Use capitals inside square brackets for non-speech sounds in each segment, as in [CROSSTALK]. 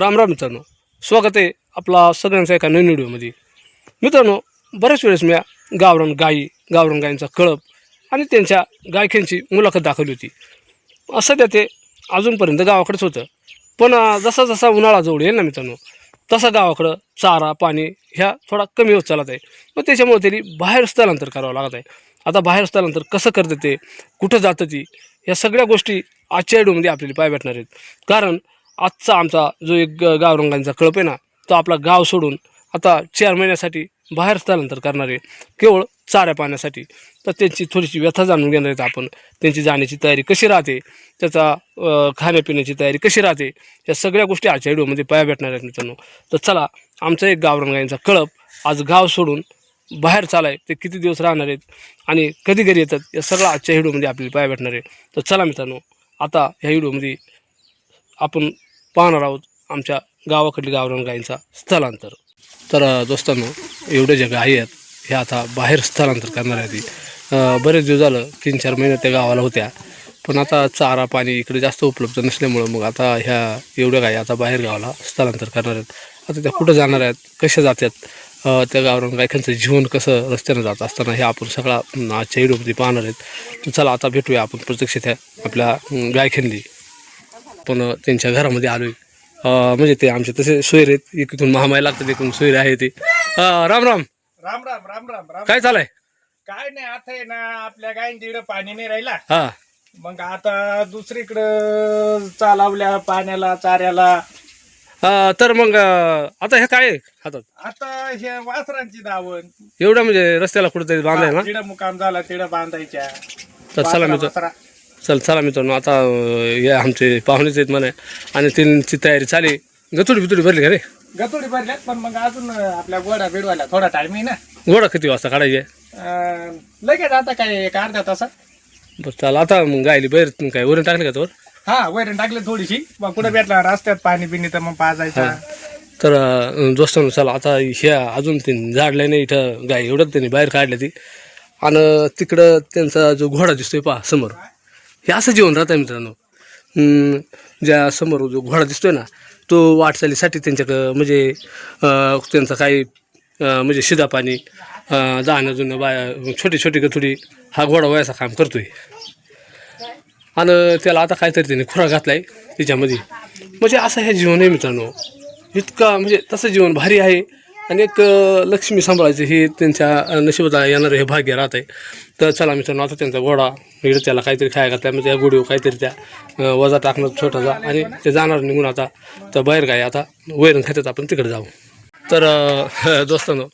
राम राम मित्रांनो. स्वागत आहे आपला सगळ्यांचा एका नवीन व्हिडिओमध्ये. मित्रांनो बऱ्याच वेळेस मी गावरान गाई गावरान गायींचा कळप आणि त्यांच्या गायक्यांची मुलाखत दाखवली होती. सध्या ते अजूनपर्यंत गावाकडेच होतं. पण जसा जसा उन्हाळा जवळ येईल ना मित्रांनो तसा गावाकडं चारा पाणी ह्या थोडा कमी होत चालत आहे. मग त्याच्यामुळे त्यांनी बाहेर स्थलांतर करावं लागत आहे. आता बाहेर स्थलांतर कसं करतं ते कुठं जातं ती ह्या सगळ्या गोष्टी आजच्या व्हिडिओमध्ये आपल्याला पाय भेटणार आहेत. कारण आजचा आमचा जो एक ग- गावरंगांचा कळप आहे ना तो आपला गाव सोडून आता चार महिन्यासाठी बाहेर स्थलांतर करणार आहे. केवळ चाऱ्या पाण्यासाठी. तर त्यांची थोडीशी व्यथा जाणून घेणार आहेत आपण. त्यांची जाण्याची तयारी कशी राहते? त्याचा खाण्यापिण्याची तयारी कशी राहते? या सगळ्या गोष्टी आजच्या व्हिडिओमध्ये पाया भेटणार आहेत मित्रांनो. तर चला आमचा एक गावरंगाईंचा कळप आज गाव सोडून बाहेर चालाय ते किती दिवस राहणार आहेत आणि कधी घरी येतात या सगळं आजच्या व्हिडिओमध्ये आपल्याला पाया भेटणार आहे. तर चला मित्रांनो आता ह्या व्हिडिओमध्ये आपण पाहणार आहोत आमच्या गावाकडली गावरान गायींचा स्थलांतर. तर दोस्तांनो एवढे जे गायी आहेत ह्या आता बाहेर स्थलांतर करणार आहेत. ती. बरेच दिवस झालं तीन चार महिने त्या गावाला होत्या. पण आता चारा पाणी इकडे जास्त उपलब्ध नसल्यामुळं मग आता ह्या एवढ्या गायी आता बाहेर गावाला स्थलांतर करणार आहेत. आता त्या कुठं जाणार आहेत कशा जातात त्या गावरान गायकांचं जीवन कसं रस्त्यानं जात असताना हे आपण सगळा आजच्या व्हिडिओमध्ये पाहणार आहेत. चला आता भेटूया आपण प्रत्यक्ष त्या आपल्या अं, पण अं, त्यांच्या घरामध्ये आलोय. अं, म्हणजे ते आमचे तसे सोयरे आहेत. इकडून महामाई लागतात इकडून सोयरे आहे ते. राम राम. राम राम राम राम राम. काय चालाय काय नाही आता आहे ना आपल्या गायींच्या इकडं पाणी नाही राहिला. हा. मग आता दुसरीकडं चालवल्या पाण्याला चाऱ्याला. अं, तर मग अं, आता हे काय आहे हातात? आता हे वासरांची दावण. एवढं म्हणजे रस्त्याला कुठं बांधाय ना? मुकाम झाला तिडं बांधायच्या. तर चला मित्र. वासरा. चल चला मित्रांनो आता हे आमचे पाहुणेच आहेत म्हणे. आणि त्यांची तयारी चाली गचुडी बिचुडी भरली का रे? गतोडी भरल्यात पण मग अजून आपल्या गोडा बिडवायला थोडा टाइम आहे ना. घोडा किती वाजता काढायचे? अं, लगेच आता काय एक अर्ध्या तासात. बरं चला आता मग गायली बाहेर काय वरून टाकले का तोवर? हा वैरण टाकली थोडीशी. मग कुठे भेटला रस्त्यात पाणी पिणी तर मग पाजायचा. तर अं, दोस्तांनो चला आता ह्या अजून ते झाडलं नाही इथं गाय एवढं त्यांनी बाहेर काढली ती. आणि तिकडं त्यांचा जो घोडा दिसतोय पहा समोर. हे असं जीवन राहतं मित्रांनो. ज्या समोर जो घोडा दिसतोय ना तो वाटचालीसाठी त्यांच्याकडं म्हणजे त्यांचा काही म्हणजे शिदा पाणी जाणं जुनं बाया छोटी छोटी गथुडी हा घोडा वयाचा काम करतोय. आणि त्याला आता काहीतरी त्याने खुरा घातला आहे त्याच्यामध्ये. म्हणजे असं हे जीवन आहे मित्रांनो. इतका म्हणजे तसं जीवन भारी आहे. आणि एक लक्ष्मी सांभाळायची ही त्यांच्या नशिबाला नशिबात येणारं हे भाग्य राहत आहे तर चला मित्रांनो आता त्यांचा घोडा इकडे त्याला काहीतरी खाया घातला म्हणजे त्या गोडीवर काहीतरी त्या वजा टाकणं छोटासा आणि ते जाणार निघून आता. तर बाहेर काय आता? वैरण खात्यात आपण तिकडे जाऊ. तर [LAUGHS] दोस्तांनो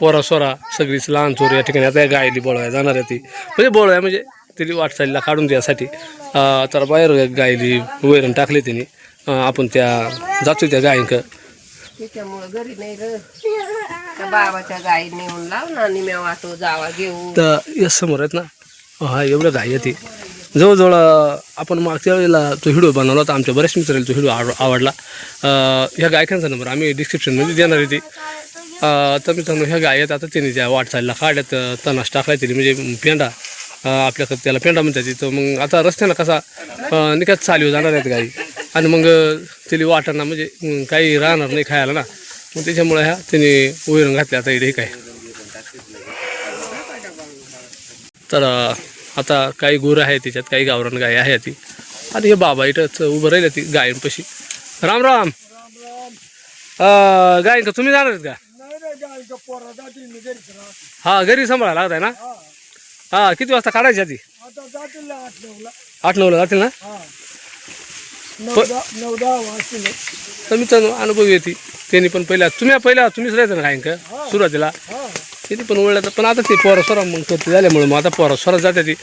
पोरा सोरा सगळीच लहान चोर या ठिकाणी आता या गायली बोळवाय जाणार आहे ती. म्हणजे बोळवाय म्हणजे तिने वाटचालीला काढून द्यासाठी तर बाहेर गायली वैरण टाकली तिने. आपण त्या जातो त्या गायंक. त्याच्यामुळं घरी नाही र त्या बाबाच्या गाई नेऊन लाव ना निम्या वाटो जावा घेऊ तर या समोर आहेत ना. हा एवढ्या गायी आहे ती. जवळजवळ आपण मागच्या वेळेला तो व्हिडिओ बनवला होता आमच्या बऱ्याच मित्रांना तो व्हिडिओ आव आवडला. ह्या गायकांचा नंबर आम्ही डिस्क्रिप्शनमध्ये देणार आहे ती. मी तर मित्रांनो ह्या गाय आता त्यांनी त्या वाटचालीला काढल्यात अं, तणास टाकलाय म्हणजे पेंडा आपल्याकडे त्याला पेंडा म्हणतात तर मग आता रस्त्यानं कसा अं, निकात चालू जाणार आहेत गाई. आणि मग तिला वाटांना म्हणजे काही राहणार नाही खायला ना. मग त्याच्यामुळे ह्या त्यांनी वैरण घातल्या आता इथे काय. तर आता काही गुरं आहे त्याच्यात काही गावरान गाय आहे ती. आणि हे बाबा इथंच उभं राहिले ती गायींपाशी. राम राम. अं, गाय का तुम्ही जाणार का? हा घरी सांभाळायला लागत आहे ना? हा. किती वाजता काढायची आधी आठ नऊला. जातील ना? तर मित्रांनो अनुभव येते. त्यांनी पण पहिल्या तुम्ही पहिल्या तुम्हीच राहायचं ना का? सुरुवातीला. त्यांनी पण ओळलं पण आता ते पोरं सोरा मग ते झाल्यामुळे मग आता पोरं सोरा जाते ती.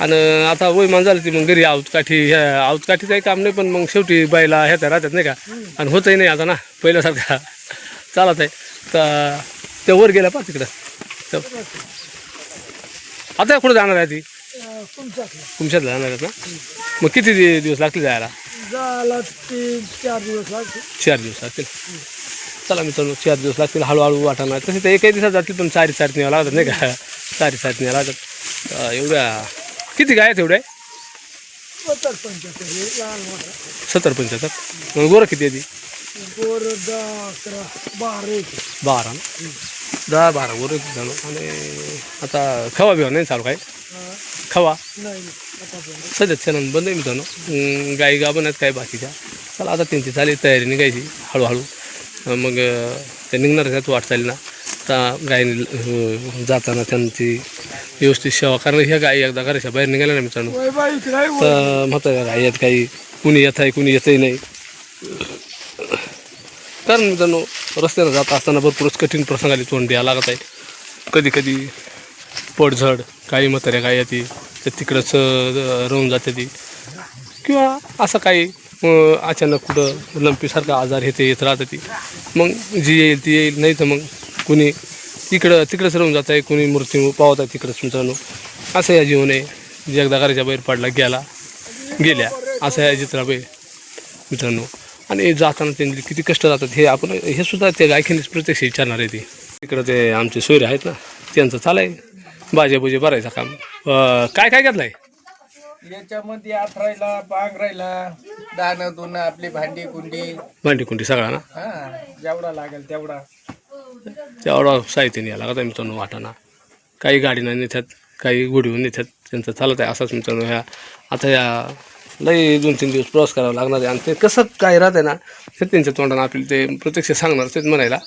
आणि आता वयमान झालं ती मग घरी आऊत काठी ह्या आऊत काही काम नाही पण मग शेवटी ह्या त्या राहतात नाही का? आणि होतही नाही आता ना पहिल्यासारखा. चालत आहे. तर त्या वर गेल्या पा तिकडं. तर आता कुठं जाणार आहे ती? तुमच्यात जाणार आहेत ना? मग किती दि- दिवस लागतील जायला? चार दिवस लागते चार दिवस लागतील. चला मित्रांनो चार दिवस लागतील. हळूहळू वाटाणा. तसे तर एकही दिवसात जातील पण चारी चार न्यावं लागतात नाही का? चारी चार न्यावं लागतात. अं, एवढ्या किती गाय आहेत एवढ्या? सत्तर पंच्याहत्तर लहान मोठा. सत्तर पंच्याहत्तर. मग गोरं किती आहे ती? बारा ना? दहा बारा येते जणू आणि आता खवा बिवा नाही चालू काय खवा. सध्या छान बंद आहे मित्रांनो. गाई गाभण आहेत काय बाकीच्या चला आता त्यांची चालेल तयारी निघायची हळूहळू. मग ते निघणार आहेत वाट चालेल ना. आता गायीने जाताना त्यांची व्यवस्थित सेवा कारण ह्या गायी एकदा घराच्या बाहेर निघाल्या ना मित्रांनो. तर म्हाताऱ्या गायी आहेत काही कुणी येत आहे कुणी येतही नाही. कारण मित्रांनो रस्त्यानं जात असताना भरपूरच कठीण प्रसंगाला तोंड द्यावं लागत आहे कधी कधी पडझड काही म्हाताऱ्या काय येते तर तिकडंच राहून जाते ती. किंवा असं काही अचानक कुठं लंपीसारखा आजार येते येत राहतं ती. मग जी येईल ती येईल नाही तर मग कुणी तिकडं तिकडंच राहून जात आहे कुणी मृत्यू पावत आहे तिकडंच मित्रांनो असं या जीवन आहे जे एकदा घराच्या बाहेर पडला गेला गेल्या. असं या चित्राबाई मित्रांनो. आणि जाताना त्यांचे किती कष्ट जातात हे आपण हे सुद्धा त्या गायकीनेच प्रत्यक्ष विचारणार आहे ते. तिकडं ते आमचे सोयरे आहेत ना त्यांचं चालाय. बाजे बुजे भरायचं काम. अं, काय काय घेतलंय? याच्यामध्ये आथरायला पांघरायला दाणं दुणं आपली भांडी कुंडी. भांडी कुंडी सगळा ना? हा जेवढा लागेल तेवढा. तेवढं साहित्य न्यायला लागत आहे मित्रांनो वाटाणा. काही गाडीनं नेतात काही गुढीवर नेतात त्यांचं चालत आहे असंच मित्रांनो. ह्या आता या लई दोन तीन दिवस प्रवास करावा लागणार आहे. आणि ते कसं काय राहत आहे ना ते त्यांच्या तोंडानं आपल्याला ते प्रत्यक्ष सांगणार तेच म्हणायला.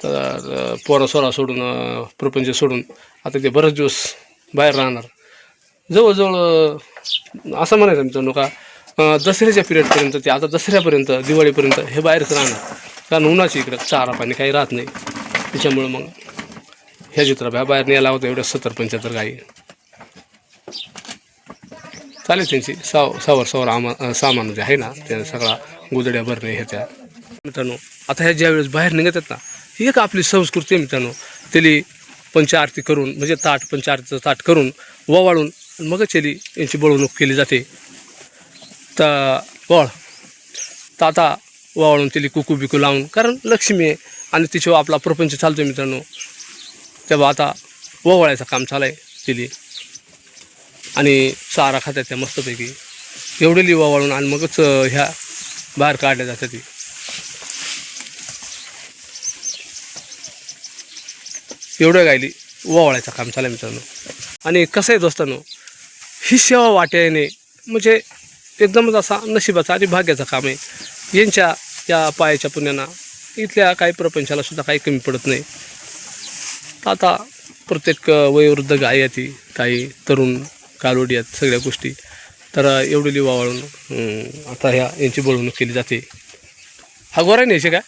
तर पोरं सोरा सोडून प्रपंच सोडून आता ते बरेच दिवस बाहेर राहणार. जवळजवळ असं म्हणायचं मित्रांनो का दसऱ्याच्या पिरियडपर्यंत ते आता दसऱ्यापर्यंत दिवाळीपर्यंत हे बाहेरच राहणार. कारण उन्हाची इकडं चारा पाणी काही राहत नाही. त्याच्यामुळं मग ह्या चित्राबाई बाहेर न्यायला होतं एवढ्या सत्तर पंच्याहत्तर गाई. चालेल त्यांची. साव सावर सावर आमा सामान जे आहे ना त्या सगळा गुजड्या भरणे ह्याच्या. मित्रांनो आता ह्या ज्यावेळेस बाहेर निघत आहेत ना ही एक आपली संस्कृती आहे मित्रांनो. त्याली पंचारती करून म्हणजे ताट पंचारतीचं ताट करून ववाळून मगच त्याली यांची बळवणूक केली जाते. तर वळ. ताता आता वाळून त्याली कुकू बिकू लावून कारण लक्ष्मी आहे आणि तिच्यावर आपला प्रपंच चालतो मित्रांनो. तेव्हा आता ववाळायचं काम चालू आहे तिली आणि चारा खात्यात त्या मस्तपैकी. एवढेली ववाळून आणि मगच ह्या बाहेर काढल्या जातात ती. एवढ्या गायली ववाळायचं काम चालू मित्रांनो. आणि कसं आहे दोस्तांनो ही सेवा वाट्याने म्हणजे एकदमच असा नशिबाचा आणि भाग्याचं काम आहे. यांच्या या पायाच्या पुण्यांना इथल्या काही प्रपंचाला सुद्धा काही कमी पडत नाही. आता प्रत्येक वयोवृद्ध गाय ती काही तरुण कालोडी आहेत सगळ्या गोष्टी. तर एवढी लिवा आता ह्या यांची बळवणूक केली जाते. हा गोरा न्यायचे का?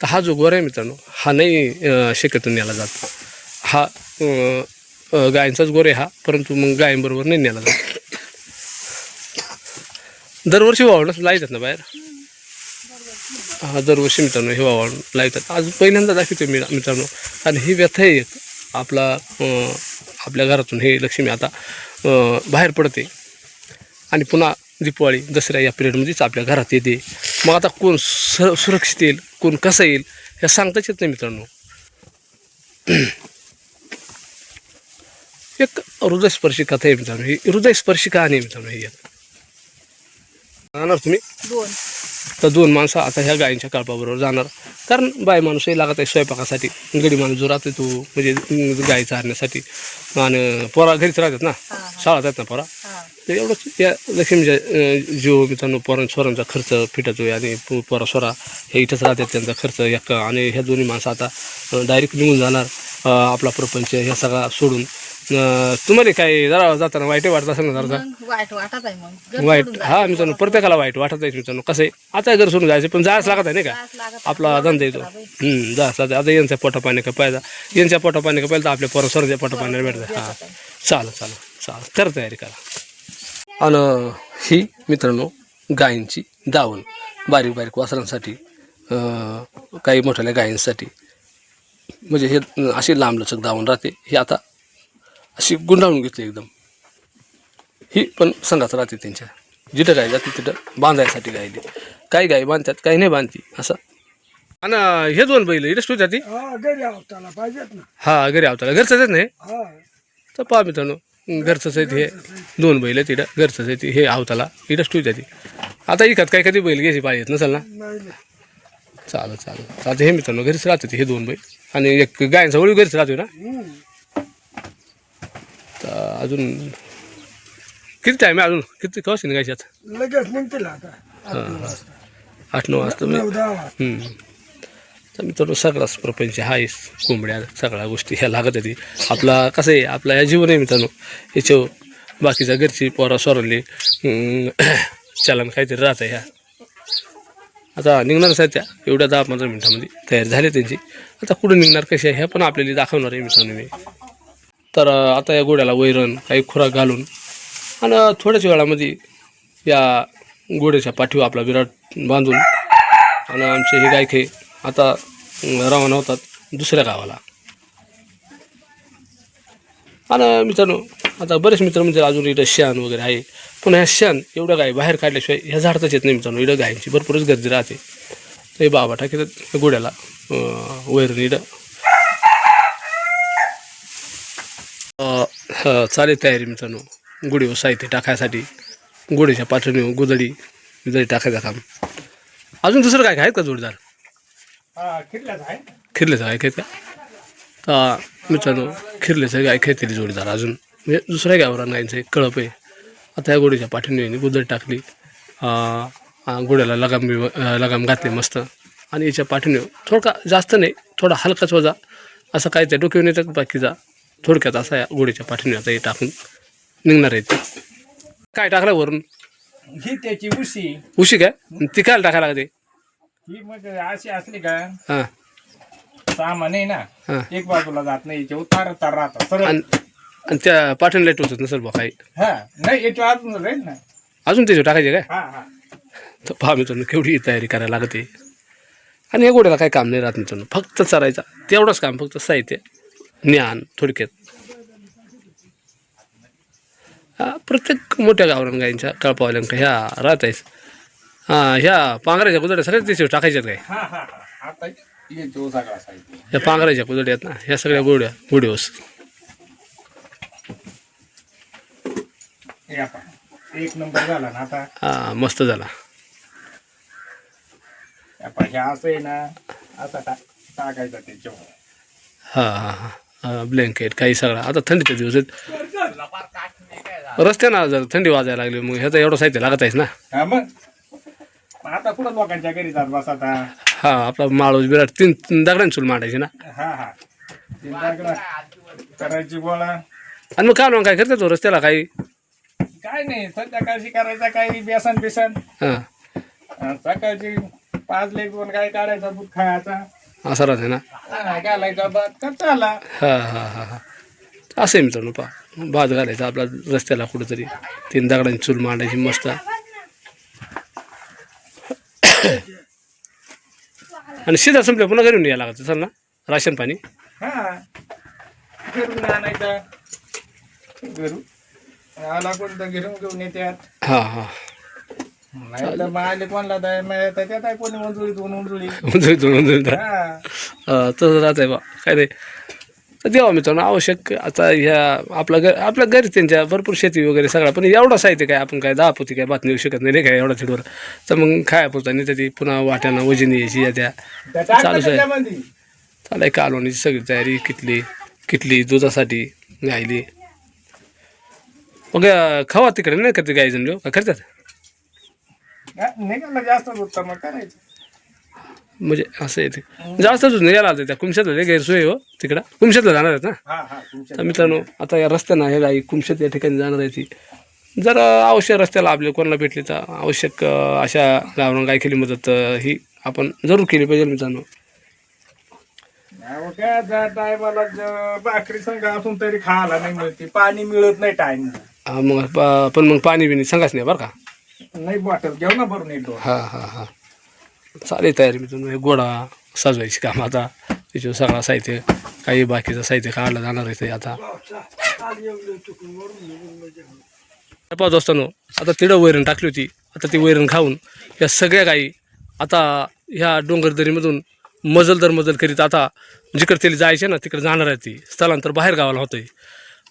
तर हा जो गोरा आहे मित्रांनो हा नाही अ, शक्यतो न्यायला जात. हा गायींचाच अ, गायींचाच गोरे हा परंतु मग गायींबरोबर नाही नेला जात. दरवर्षी वावरणं लावतात ना बाहेर? हा दरवर्षी मित्रांनो हे वावरून लावतात. आज पहिल्यांदा दाखवतो मी मित्रांनो. आणि ही व्यथा आहे आपला आपल्या घरातून हे लक्ष्मी आता बाहेर पडते. आणि पुन्हा दिपाळी दसऱ्या या पिरियडमध्येच आपल्या घरात येते. मग आता कोण सु सुरक्षित येईल कोण कसं येईल हे सांगताच येत नाही मित्रांनो. एक हृदयस्पर्शी कथा आहे मित्रांनो. ही हृदयस्पर्शी कहाणी आहे मित्रांनो ही. एक जाणार तुम्ही? दोन. तर दोन माणसं आता ह्या गायींच्या कळपाबरोबर जाणार. कारण बाय माणूसही लागत आहे स्वयंपाकासाठी. गडी माणूस जो राहतो तो म्हणजे गाई चारण्यासाठी. आणि पोरा घरीच राहतात ना? शाळा आहेत ना पोरा? तर एवढंच या लक्ष्मीच्या जीव मित्रांनो पोरां स्वरांचा खर्च फिटतो आणि पोरा स्वरा हे इथंच राहतात त्यांचा खर्च एक आणि ह्या दोन्ही माणसं आता डायरेक्ट निघून जाणार आपला प्रपंच ह्या सगळा सोडून. तुम्हाला काय जरा जाताना वाईट वाटत असेल ना जरा मग वाईट वाटत आहे मग. घर वाईट. सोडून हा मित्रांनो प्रत्येकाला वाईट वाटत आहे मित्रांनो. कसं आहे? आता घर सोडून जायचं पण जायच लागत आहे नाही का? जायचं लागत आहे. आपला धंदा येतो. हम्म जायच लागत आता यांच्या पोटा पाणी का पाहिजे? यांच्या पोटा पाणी का पाहिजे? तर आपल्या पोरा स्वराच्या पोटा पाण्याला भेटतं हा. चालेल चालेल चालेल. कर तयारी करा. आणि ही मित्रांनो गायींची दावण. बारीक बारीक वासरांसाठी अं, काही मोठ्या गायींसाठी. म्हणजे हे अशी लांबलचक दावण राहते. ही आता अशी गुंडाळून घेतली एकदम. ही पण संघात राहते त्यांच्या. जिथं गाय जाते तिथं बांधायसाठी गायली. काही गाय बांधतात काही नाही बांधती असं. आणि हे दोन बैल इथेच ठेवतात ती. हा घरी आवताला पाहिजेत ना. हा घरी आवताला. घरचं देत नाही हा? तर पहा मित्रांनो घरचंच आहे हे. दोन बैल आहेत इकडं घरचंच आहे ते हे आवताला. इकडंच ठेवते ती. आता इकत काय कधी बैल घ्यायची पाहिजेत नसेल ना? चालेल चालेल. आता हे मित्रांनो घरीच राहते हे दोन बैल. आणि एक गायांचा वळी घरीच राहतोय ना? तर अजून किती टाईम आहे अजून? किती कशी निघायची आता? लगेच निघतील आता. आठ नऊ वाजता. आठ नऊ वाजता नऊ दहा वाजता. हम्म. तर मित्रांनो सगळाच प्रपंच हाय कोंबड्या सगळ्या गोष्टी ह्या लागत आहे आपला कसं आहे आपला ह्या जीवन आहे मित्रांनो. याच्यावर बाकीच्या घरची पोरा सोरली चलन काहीतरी राहतं ह्या. आता निघणारच आहेत त्या. एवढ्या दहा पंधरा मिनिटामध्ये तयार झाले त्यांची. आता कुठं निघणार कशी आहे ह्या पण आपल्याला दाखवणार आहे मित्रांनो मी. तर आता या गोड्याला वैरण काही खुराक घालून आणि थोड्याच वेळामध्ये या गोड्याच्या पाठीवर आपला विराट बांधून आणि आमचे हे गायके आता रवाना होतात दुसऱ्या गावाला. आणि मित्रांनो आता बरेच मित्र म्हणजे अजून इथं शान वगैरे आहे. पण ह्या शान एवढं गाय बाहेर काढल्याशिवाय ह्या झाडताच येत नाही मित्रांनो. इडं गायींची भरपूरच गर्दी राहते. ते बाबा टाकतात गोड्याला घोड्याला वैरण इडं अं, ह, चालेल तयारी मित्रांनो. गुढीवर साहित्य टाकायसाठी गुढीच्या पाठवणी गुदडी गुदडी टाकायचं काम. अजून दुसरं काय काय आहेत का जोडदार? हा आहे. खिरल्याचं आहेत का? तर मित्रांनो खिरल्याचं गाय खेळतील जोडीदार अजून. म्हणजे दुसऱ्या गायचं एक कळप आहे. आता या गोडीच्या पाठीने गुदड टाकली. गोड्याला लगाम बी लगाम घातले मस्त. आणि याच्या पाठीने थोडका जास्त नाही थोडा हलकाच वजा. असं काय त्या डोक्यावर येतात बाकीचा? थोडक्यात असा या गोडीच्या पाठीने आता हे टाकून निघणार आहे ते. काय टाकलं वरून? ही त्याची उशी. उशी काय? ती काय टाकायला लागते? ही मग अशी असली का? हां. सामान आहे ना एक बाजूला जात नाही याच्या उतार उतार सरळ. आणि आणि त्या पाठीने लाइट होतात नसेल बा काही? हा नाही याच्या अजून राहील ना. अजून त्याच्यावर टाकायचे काय? हा हा. तर पहा मित्रांनो केवढी तयारी करायला लागते. आणि या घोड्याला काही काम नाही राहत मित्रांनो फक्त चरायचा तेवढंच काम फक्त साहित्य. ज्ञान थोडक्यात. हा, प्रत्येक मोठ्या गावरान गायींच्या कळपावाल्यांका ह्या राहत आहेस हां ह्या पांघराच्या कुदड्या सगळ्याच त्याच्यावर टाकायच्यात काय? ह्या पांघराच्या कुदड्या आहेत ना ह्या सगळ्या गोड्या हे आपण एक नंबर झाला ना आता. हां मस्त झाला. असं आहे ना असा टाकायचा त्याच्यावर. हां हां हां. ब्लँकेट काही सगळा. आता थंडीचे दिवस आहेत रस्त्यानं जर थंडी वाजायला लागली मग ह्याचं एवढं साहित्य लागत आहेस ना? हा मग. आता कुठं लोकांच्या घरी जात बस आता? हा आपला माळूस बिराट तीन तीन दगडांनी चूल मांडायची ना? हा हा. करायची गोळा. आणि मग काय मग काय करतात तो रस्त्याला काही? काय नाही संध्याकाळची करायचा काही बेसन बेसन हां सकाळची पाच लेख दोन काय काढायचा दूध खायचा. असा राहते ना? हा, घालायचा भात का हा हा हा. असं आहे मित्रांनो पा भात घालायचा आपला रस्त्याला कुठेतरी. तीन दगडांची चूल मांडायची मस्त. आणि शिदा संपल्या पुन्हा घरी यायला लागत. चल ना राशन पाणी. घरून घेऊन हां हां. नाही तर कोणला आहे कोणी मंजुळी दोन मंजुळी हा. तसं राहत आहे बा. काय नाही तर देवा मित्रांनो आवश्यक आता ह्या आपल्या घर आपल्या घरी त्यांच्या भरपूर शेती वगैरे सगळा पण एवढा साहित्य काय आपण काय दहा पोती काय बातमी येऊ शकत नाही नाही काय एवढा चिडवर तर मग खाया पुरता नाही तर ती पुन्हा वाट्यानं वजनी यायची या त्या. चालूच आहे. त्याच्यामध्ये. चालाय कालवणीची सगळी तयारी कितली कितली दुधासाठी गायली मग अं, खावा तिकडे नाही करते गाई जण का करतात? हा, निघालं जास्त दूध तर मग करायचं. म्हणजे असं येते. जास्त निघायला आलं त्या कुमशातलं लय गैरसोय हो तिकडं. कुमशातला जाणार आहेत ना? हा हा तर मित्रांनो आता या रस्त्यानं हे गाई कुमशत या ठिकाणी जाणार आहे ती. जर आवश्यक रस्त्याला आपल्या कोणाला भेटली तर आवश्यक अशा गावरान गाय केली मदत ही आपण जरूर केली पाहिजे मित्रांनो. काय त्या टायमाला भाकरी संघ असून तरी खायला नाही मिळते पाणी मिळत नाही टाइम हा, मग पण मग पाणी बिणी सांगाच नाही बरं का? नाही बॉटल घेऊ ना भरून येतो हां हां हां. चालेल तयारी मित्रांनो हे गोडा सजवायची काम आता. त्याच्यावर सगळा साहित्य काही बाकीचं साहित्य काढलं जाणार आहे ते आता. आज एवढं आता तिडं वैरण टाकली होती. आता ती वैरण खाऊन या सगळ्या गायी आता ह्या डोंगरदरीमधून मजल दर मजल करीत आता जिकडे तिला जायचे ना तिकडे जाणार आहे ती. स्थलांतर बाहेर गावाला होतं आहे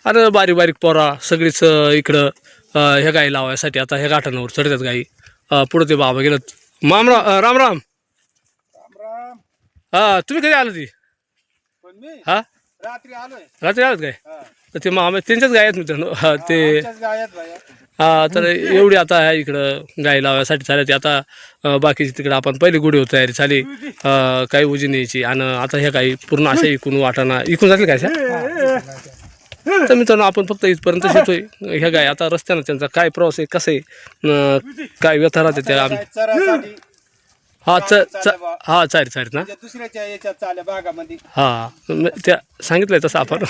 आणि बारीक बारीक पोरा सगळीच इकडं ह्या गाई लावायसाठी आता ह्या गाठांवर चढतात गाई. पुढं ते बाबा गेलं मामरा अं, राम राम. हा तुम्ही कधी आलं ती हा? रात्री आलोय. रात्री आलात काय? हा. तर ते मामा त्यांच्याच गाय आहेत मित्रांनो. हा ते. हा तर एवढी आता आहे इकडं गाय लावायसाठी चालत आता अं, बाकीची तिकडं आपण पहिली गुढी तयारी झाली. काही उजी न्यायची आणि आता ह्या काही पूर्ण अशा इकून वाटाणा इकून जातील काय? तर मित्रांनो आपण फक्त इथपर्यंत येतोय ह्या गाय आता रस्त्यानं त्यांचा काय प्रवास आहे कसं आहे काय व्यथा राहते त्या आम- चरासाठी हा च हा चारी चारी ना. म्हणजे दुसऱ्याच्या याच्यात हा त्या सांगितलंय तसं आपण.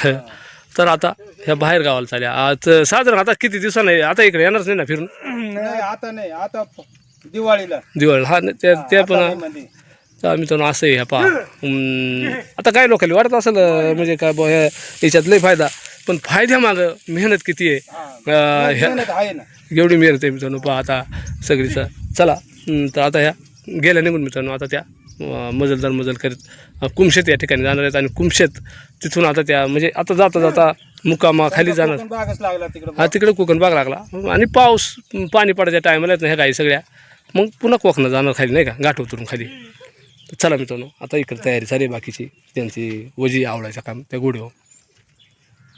तर आता ह्या बाहेर गावाला चालल्या. आज साधारण आता किती दिवसांनी आता इकडे येणारच नाही ना फिरून? आता नाही आता दिवाळीला. दिवाळी हा त्या त्या पण मित्रांनो असं आहे ह्या पा आता काय लोकांना वाटत असेल म्हणजे काय याच्यात लय फायदा. पण फायद्यामागं मेहनत किती आहे? हा. अं, ह्या मेहनत आहे ना. एवढी मेहनत आहे मित्रांनो पहा आता सगळीचं. चला तर आता ह्या गेल्या निघून मित्रांनो आता त्या अं, मजलदार मजल करीत अं, कुमशेत या ठिकाणी जाणार आहेत आणि कुमशेत तिथून आता त्या म्हणजे आता जाता जाता मुकामा खाली जाणार. कोकण लागला तिकडे. हा तिकडे कोकण भाग लागला. आणि पाऊस पाणी पडायच्या टायमाला येत नाही ह्या गाई सगळ्या. मग पुन्हा कोकणात जाणार खाली नाही का? गाठ उतरून खाली. तर चला मित्रांनो आता इकडे तयारी झाली बाकीची त्यांची वजी आवडायचं काम त्या गुढीवर.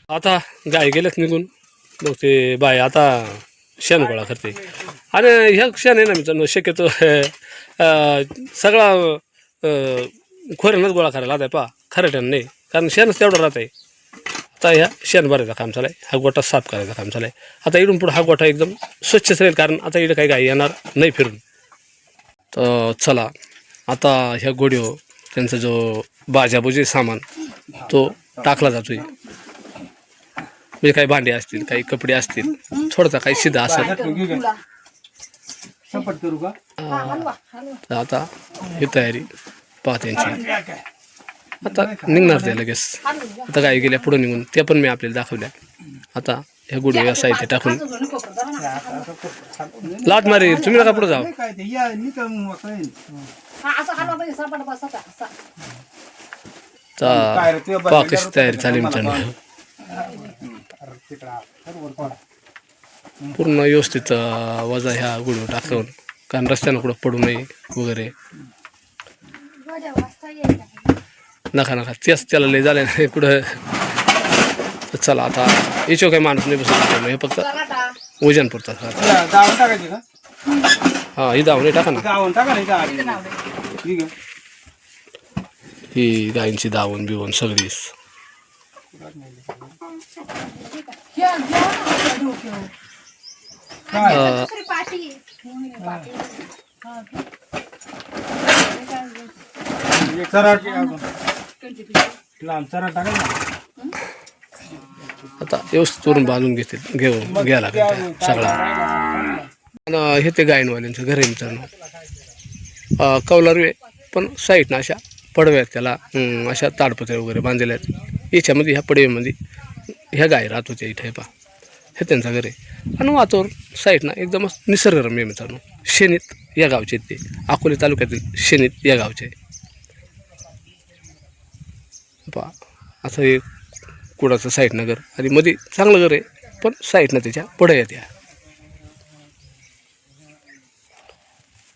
आता गाय गेल्यात निघून. मग ते बाय आता शेण गोळा करते. आणि ह्या शेण आहे ना मित्रांनो शक्यतो सगळा खोऱ्यानंच गोळा करायला आता पा खरं नाही कारण शेणच तेवढं राहत आहे आता ह्या शेण भरायचं काम चालाय हा गोटा साफ करायचा काम चालाय आता इडून पुढे हा गोठा एकदम स्वच्छच राहील कारण आता इकडे काही गाई येणार नाही फिरून. तर चला आता ह्या गोडीवर त्यांचा जो बाजाबुजी सामान तो टाकला जातोय. म्हणजे काही भांडे असतील काही कपडे असतील थोडासा काही शिदा असेल. आता ही तयारी पहा त्यांची आता निघणार ते लगेच. आता गाई गेल्या पुढे निघून त्या पण मी आपल्याला दाखवल्या. आता ह्या गुडवे साहित्य टाकून. लाट मारी तुम्ही नका पुढे जाऊ. काय ते. काय कशी तयारी झाली मित्रांनो? पूर्ण व्यवस्थित वजा ह्या गुड टाकून कारण रस्त्यानं कुठं पडू नये वगैरे. नका नका. तेच त्याला लय झाले नाही कुठं? चला आता. याच्यावर काही माणूस नाही बसत हे फक्त वजन पुरतात हा ही दावणी टाका ना. टाका ना ही गायींची दावण बिवण सगळीच. आता व्यवस्थित वरून बांधून घेतील घेऊन घ्या लागेल त्या सगळा हे ते गायनवाल्यांचं घर आहे मित्रांनो अं, कौलारू आहे पण अशा पडव्या आहेत त्याला. अशा ताडपत्र्या वगैरे बांधलेल्या आहेत. याच्यामध्ये ह्या पडव्यामध्ये ह्या गाय राहत होत्या इथे पा हे त्यांचं घर आहे. आणि वातावरण साईडनं एकदमच निसर्गरम्य मित्रांनो. शेनीत या गावचे आहेत ते. अकोले तालुक्यातील शेनीत या गावचे आहे. पहा असं हे कुडाचं साईडनं घर. आणि मध्ये चांगलं घर आहे पण साईडनं त्याच्या पड्या त्या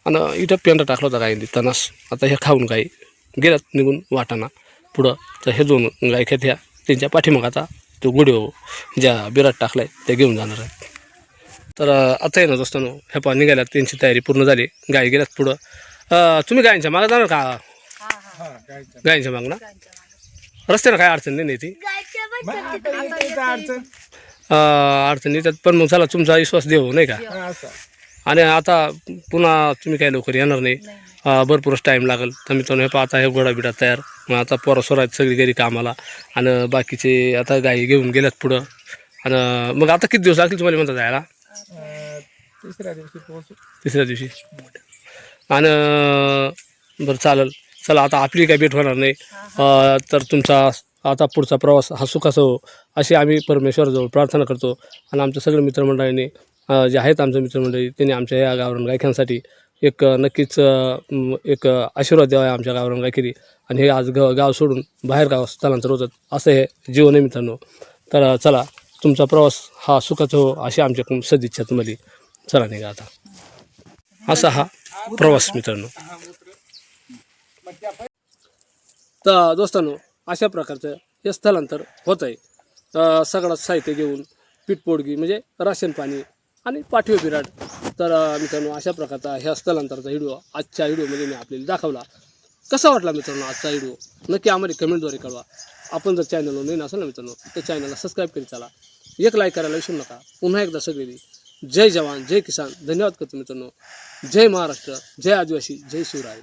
आणि इथं पेंडा टाकला होता गायने तणास आता ह्या खाऊन गाई गेल्यात निघून वाटाणा. पुढं तर हे दोन गाय खेत ह्या. त्यांच्या पाठीमाग आता तो गुढीव ज्या बिरात टाकलाय त्या घेऊन जाणार आहेत. तर आता येणार असताना ह्या पा निघाल्यात त्यांची तयारी पूर्ण झाली. गाय गेल्यात पुढं. तुम्ही गायींच्या मागं जाणार का? गायींच्या मागं ना? रस्त्यानं काय अडचण नाही ना ती अडचण येतात पण मग चला तुमचा विश्वास देऊ नाही का? हा. आणि आता पुन्हा तुम्ही काही लवकर येणार नाही. भरपूरच टाईम लागेल. तर मित्रांनो हे पाहता हे गोडा बिडा तयार. मग आता पोरं सोर आहेत सगळी घरी कामाला. आणि बाकीचे आता गाई घेऊन गेल्यात पुढं. आणि मग आता किती दिवस लागतील तुम्हाला म्हणता जायला? तिसऱ्या दिवशी पोहोचू. तिसऱ्या दिवशी. आणि बरं चालेल. चला आता आपली काही भेट होणार नाही. तर तुमचा आता पुढचा प्रवास हा सुखाचा हो. अशी आम्ही परमेश्वराजवळ प्रार्थना करतो. आणि आमच्या सगळ्या मित्रमंडळींनी जे आहेत आमच्या मित्रमंडळी त्यांनी आमच्या या गावरान गायकांसाठी एक नक्कीच एक आशीर्वाद द्यावा आमच्या गावरान गायकिरी आणि हे आज ग गाव सोडून बाहेर गाव स्थलांतर होतात. असं हे जीवन आहे मित्रांनो. तर चला तुमचा प्रवास हा सुखाचा हो अशी आमच्याकडून सदिच्छा तुम्हाला चला निघा आता. असा हा प्रवास मित्रांनो. तर दोस्तांनो अशा प्रकारचं हे स्थलांतर होत आहे सगळं साहित्य घेऊन पीठपोडगी म्हणजे राशन पाणी आणि पाठीव बिराड तर मित्रांनो अशा प्रकारचा ह्या स्थलांतराचा व्हिडिओ आजच्या व्हिडिओमध्ये मी आपल्याला दाखवला. कसा वाटला मित्रांनो आजचा व्हिडिओ? नक्की आम्हाला कमेंटद्वारे कळवा. आपण जर चॅनलवर नवीन असेल ना मित्रांनो तर चॅनलला सबस्क्राईब करीत चला. एक लाईक करायला विसरू नका. पुन्हा एकदा सगळी जय जवान जय किसान. धन्यवाद करतो मित्रांनो. जय महाराष्ट्र जय आदिवासी जय शिवराय.